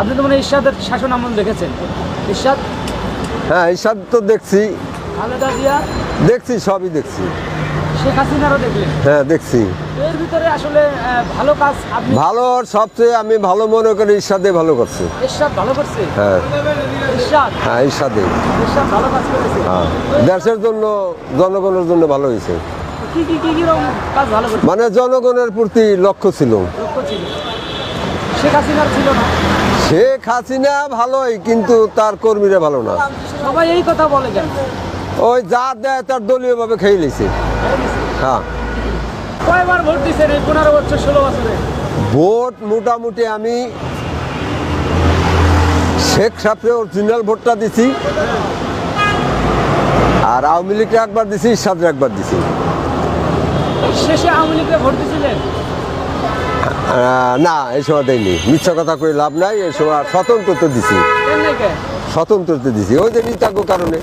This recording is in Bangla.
আপনি তো মানে ইরশাদের শাসন আমল দেখেছেন। ইরশাদ? হ্যাঁ এইসব তো দেখছি। খালেদা জিয়া? দেখছি সবই দেখছি। শেখ হাসিনারও দেখলেন? হ্যাঁ দেখছি। এর ভিতরে আসলে ভালো কাজ আপনি ভালো সবচেয়ে আমি ভালো মনে করি ইরশাদে ভালো করছে। ইরশাদ ভালো করছে? হ্যাঁ। ইরশাদ? হ্যাঁ ইরশাদে। ইরশাদ ভালো কাজ করেছে। হ্যাঁ দেশের জন্য জনগণের জন্য ভালো হয়েছে। কি কি কি কি কাজ ভালো মানে জনগণের প্রতি লক্ষ্য ছিল। শেখ হাসিনার ছিল না। শেখ হাসিনা ভালোই কিন্তু তার কর্মীরা ভালো না। সবাই এই কথা বলে কেন? ওই যা দেয় তার দলীয়ভাবে খেয়ে নিছে। হ্যাঁ। কয়বার ভোট দিচ্ছেন এই পনেরো বছর ষোলো বছরে? ভোট মোটামুটি আমি শেখ সাহেবের অরিজিনাল ভোটটা দিছি। আর আওয়ামী লীগকে একবার দিছি ইরশাদের একবার দিছি। শেষে আওয়ামী লীগকে ভোট দিয়েছিলেন আহ, না এই সময় দেয়নি মিথ্যা কথা কই লাভ নাই এই সময় স্বতন্ত্রতে দিছি। স্বতন্ত্র তো দিছি। ওই যে নিতাজ্ঞ কারণে।